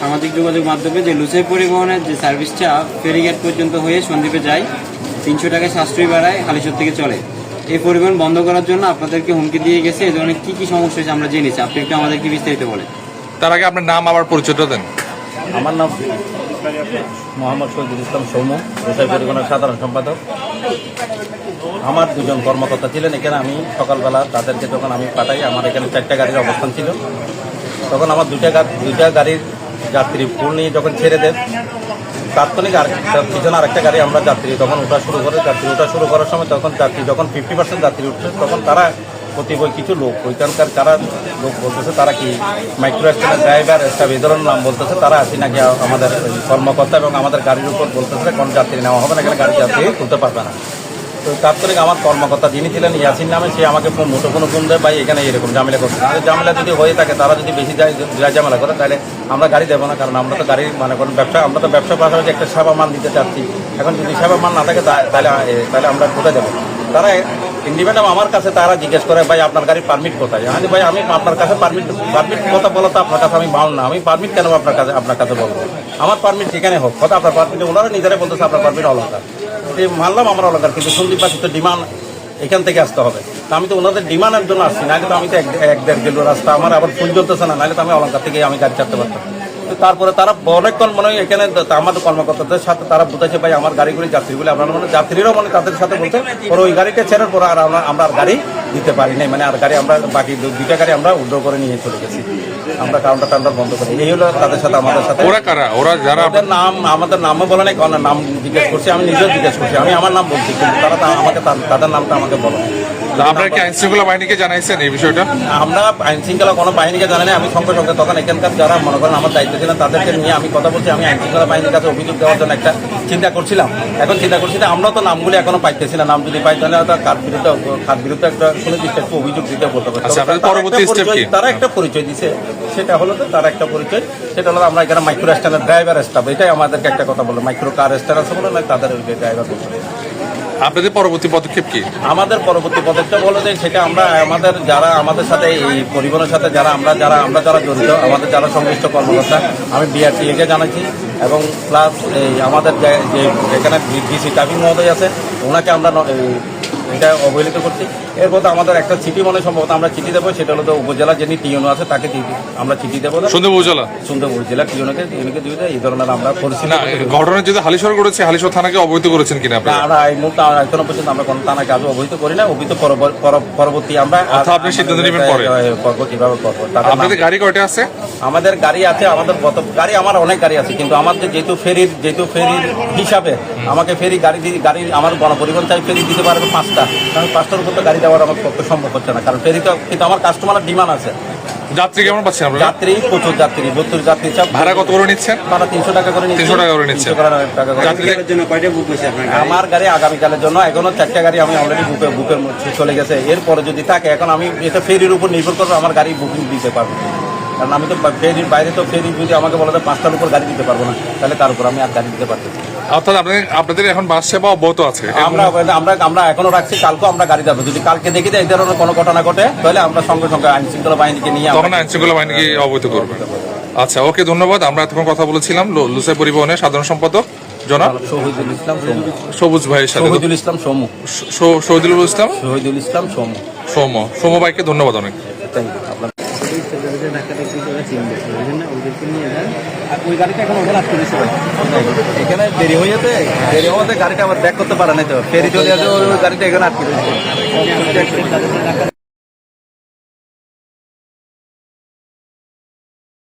সামাজিক যোগাযোগ মাধ্যমে যে লুসাই পরিবহনের যে সার্ভিসটা ফেরিঘাট পর্যন্ত হয়ে সন্দ্বীপে যায় তিনশো টাকায় সাশ্রয়ী বাড়ায় হালিশোর থেকে চলে। এই পরিবহন বন্ধ করার জন্য আপনাদেরকে হুমকি দিয়ে গেছে এই ধরনের কী কী সমস্যা হয়েছে আমরা জেনেছি। আপনি একটু আমাদেরকে বিস্তারিত বলেন। তার আগে আপনার নাম আবার পরিচয়টা দেন। আমার নাম মোহাম্মদ শহীদুল ইসলাম সৌম্য গোসাই পরিবহনের সাধারণ সম্পাদক। আমার দুজন কর্মকর্তা ছিলেন এখানে আমি সকালবেলা তাদেরকে যখন আমি পাঠাই আমার এখানে চারটা গাড়ির অবস্থান ছিল। তখন আমার দুইটা গা- দুইটা গাড়ির যাত্রী, ফুল নিয়ে যখন ছেড়ে দেন তাৎক্ষণিক আর পিছনে আরেকটা গাড়ি আমরা যাত্রী, তখন ওঠা শুরু করে যাত্রী। ওঠা শুরু করার সময় তখন যাত্রী, যখন ফিফটি পার্সেন্ট যাত্রী উঠছে, তখন তারা প্রতিবই কিছু লোক, ওইখানকার যারা লোক বলতেছে, তারা কি মাইক্রো স্ট্যান্ডের ড্রাইভার স্টাফ এই ধরনের নাম বলতেছে, তারা আসি নাকি আমাদের কর্মকর্তা এবং আমাদের গাড়ির উপর বলতেছে, কোন যাত্রী নেওয়া হবে না, এখানে গাড়ি যাত্রী তুলতে পারবে না। তো তাৎক্ষণিক আমার কর্মকর্তা যিনি ছিলেন, ইয়াসিন নামে, সে আমাকে ফোন মুঠো কোনো ফোন দেয়, ভাই, এখানে এরকম ঝামেলা করছে। তো ঝামেলা যদি হয়ে থাকে, তারা যদি বেশি যায় ঝামেলা করে, তাহলে আমরা গাড়ি দেবো না, কারণ আমরা তো গাড়ি মানে কোনো ব্যবসা, আমরা তো ব্যবসার পাশাপাশি একটা সেবা মান দিতে চাচ্ছি। এখন যদি সেবা মান না থাকে তাহলে তাহলে আমরা কোথায় যাব তারা ইন্ডিপেন্ডেন্ট আমার কাছে, তারা জিজ্ঞেস করে, ভাই, আপনার গাড়ির পারমিট কোথায়? আমি ভাই, আমি আপনার কাছে পারমিট পারমিট কথা বলো তো আপনার কাছে আমি বাউন না। আমি পারমিট কেন আপনার কাছে আপনার কাছে বলব? আমার পারমিট যেখানে হোক, কথা আপনার পারমিট ওনারা নিজেরাই বলতেছে, আপনার পারমিট অলঙ্কার মানলাম আমরা অলঙ্কার কিন্তু সন্দীপ বাসী তো ডিমান্ড এখান থেকে আসতে হবে। আমি তো ওনাদের ডিমান্ডের জন্য আসছি না কিন্তু আমি তো এক দেড় কিলো রাস্তা, আমার আবার ফুল জ্বলতেছে না, নাহলে তো আমি অলঙ্কার থেকে আমি গাড়ি চাপতে পারতাম। তারপরে তারা অনেকক্ষণ মনে হয় এখানে আমাদের কর্মকর্তাদের সাথে তারা বুঝাচ্ছে ভাই আমার গাড়িগুলি যাত্রী যাত্রীগুলি আপনার মানে যাত্রীরাও মানে তাদের সাথে বলছে পরে ওই গাড়িটা ছেড়ার পরে আর আমরা আমরা আর গাড়ি দিতে পারি নাই। মানে আর গাড়ি আমরা বাকি দুইটা গাড়ি আমরা উদ্র করে নিয়ে চলে গেছি। আমরা কাউন্টার টাউন্টার বন্ধ করি। এই হলো তাদের সাথে আমাদের সাথে। ওরা কারা? ওরা যারা ওদের নাম আমাদের নামও বলে নাই কারণ নাম জিজ্ঞেস করছি আমি নিজেও জিজ্ঞেস করছি। আমি আমার নাম বলছি কিন্তু তারা আমাকে তাদের নামটা আমাকে বলো। আপনারা কি আইন শৃঙ্খলা বাহিনীকে জানাইছেন এই বিষয়টা? আমরা আইন শৃঙ্খলা কোনো বাহিনীকে জানি না আমি সঙ্গে সঙ্গে তখন এখানকার যারা মনে করেন আমার দায়িত্ব ছিলেন তাদেরকে নিয়ে আমি কথা বলছি আমি আইন শৃঙ্খলা বাহিনীর কাছে অভিযোগ দেওয়ার জন্য একটা চিন্তা করছিলাম। এখন চিন্তা করছি আমরা তো নামগুলি এখনও পাইতেছি না নাম যদি পাই তাহলে কার বিরুদ্ধে খাত বিরুদ্ধে একটা সুনির্দিষ্ট একটা অভিযোগ দিতে বলতে পারি আচ্ছা, তারা একটা পরিচয়- দিছে। সেটা হলো তো তারা একটা পরিচয় সেটা হলো আমরা এখানে মাইক্রো স্ট্যান্ডের ড্রাইভার স্টাফ এটাই আমাদেরকে একটা কথা বলল। মাইক্রো কার স্ট্যান্ড আছে বলে তাদের ওই ড্রাইভার আপনাদের পরবর্তী পদক্ষেপ কি? আমাদের পরবর্তী পদক্ষেপ হলো যে সেটা আমরা আমাদের যারা, আমাদের সাথে এই পরিবহনের সাথে যারা, আমরা যারা আমরা যারা জড়িত, আমাদের যারা সংশ্লিষ্ট কর্মকর্তা, আমি বিআরটিএকে জানাচ্ছি এবং প্লাস এই আমাদের যে- এখানে ডিসি টাফি মহোদয় আছে, ওনাকে আমরা এটা অবহেলিত করছি। এরপর তো আমাদের একটা চিঠি মনে সম্ভবত আমরা চিঠি দেবো সেটা হলো তো উপজেলা যিনি টিউনো আছে তাকে আমরা চিঠি দেবো সুন্দর উপজেলা? সুন্দরপুর জেলা টিউনোকে টিউনোকে দিয়ে এই ধরনের আমরা পরিস্থিতি না ঘটনা যেহেতু হালিশহর করেছে হালিশহর থানাকে অবহিত করেছেন কিনা আপনারা? আমরা এই মুহূর্তে এখনও পর্যন্ত আমরা কোনো থানাকে আজও অবহিত করি না অবহিত পরবর্তী আমরা আপনি সিদ্ধান্ত নেবেন পরে? করব কীভাবে করব। আপনাদের গাড়ি কয়টা আছে? আমাদের গাড়ি আছে আমাদের গত গাড়ি আমার অনেক গাড়ি আছে কিন্তু আমাদের যেহেতু ফেরির যেহেতু ফেরির হিসাবে আমাকে ফেরি গাড়ি গাড়ি আমার গণপরিবহন চাই ফেরি দিতে পারবে পাঁচটা আমি পাঁচটার উপর তো গাড়ি দেওয়ার আমার পক্ষে সম্ভব হচ্ছে না। কারণ ফেরি তো কিন্তু আমার কাস্টমারের ডিমান্ড আছে। যাত্রী কেমন পাচ্ছেন আপনারা? যাত্রী প্রচুর যাত্রী বত্তর যাত্রী চাপ ভাড়া কত করে নিচ্ছেন? ভাড়া তিনশো টাকা করে নিচ্ছে। 300 টাকা করে নিচ্ছে। টাকা করে যাত্রী- যাত্রীদের জন্য কয়টা বুক হয়েছে আপনার আমার গাড়ি আগামীকালের জন্য এখনও চারটা গাড়ি আমি অলরেডি বুকে বুকের মধ্যে চলে গেছে। এরপরে যদি থাকে এখন আমি এটা ফেরির উপর নির্ভর করব আমার গাড়ি বুকিং দিতে পারব। কারণ আমি তো ফেরির বাইরে তো ফেরি যদি আমাকে বলে দেয় পাঁচটার উপর গাড়ি দিতে পারব না তাহলে তার উপর আমি আর গাড়ি দিতে পারব না। অর্থাৎ আপনাদের আপনাদের এখন বাস সেবা অব্যাহত আছে। আমরা আমরা আমরা এখনও রাখছি আমরা গাড়ি যাব। যদি কালকে দেখি যে এই ধরনের কোনো ঘটনা ঘটে তাহলে আমরা সঙ্গে সঙ্গে আইন শৃঙ্খলা বাহিনীকে নিয়ে আমরা- তখন আইন শৃঙ্খলা বাহিনীকে অবহিত করবে। আচ্ছা ওকে ধন্যবাদ। আমরা এতক্ষণ কথা বলেছিলাম লুসাই পরিবহনের সাধারণ সম্পাদক জনাব শহীদুল ইসলাম সবুজ ভাইয়ের সাথে শহীদুল ইসলাম সোমু। শহীদুল ইসলাম? শহীদুল ইসলাম সোমু। সৌম। সৌম ভাইকে ধন্যবাদ অনেক। থ্যাংক ইউ আপনার ওই গাড়িটা এখন ওভার আটকে দিয়েছে এখানে দেরি হয়ে যেতে, দেরি হওয়াতে গাড়িটা আবার ব্যাক করতে পারে না তো। ফেরি চলে যাচ্ছে ওই গাড়িটা এখানে আটকে রয়েছে।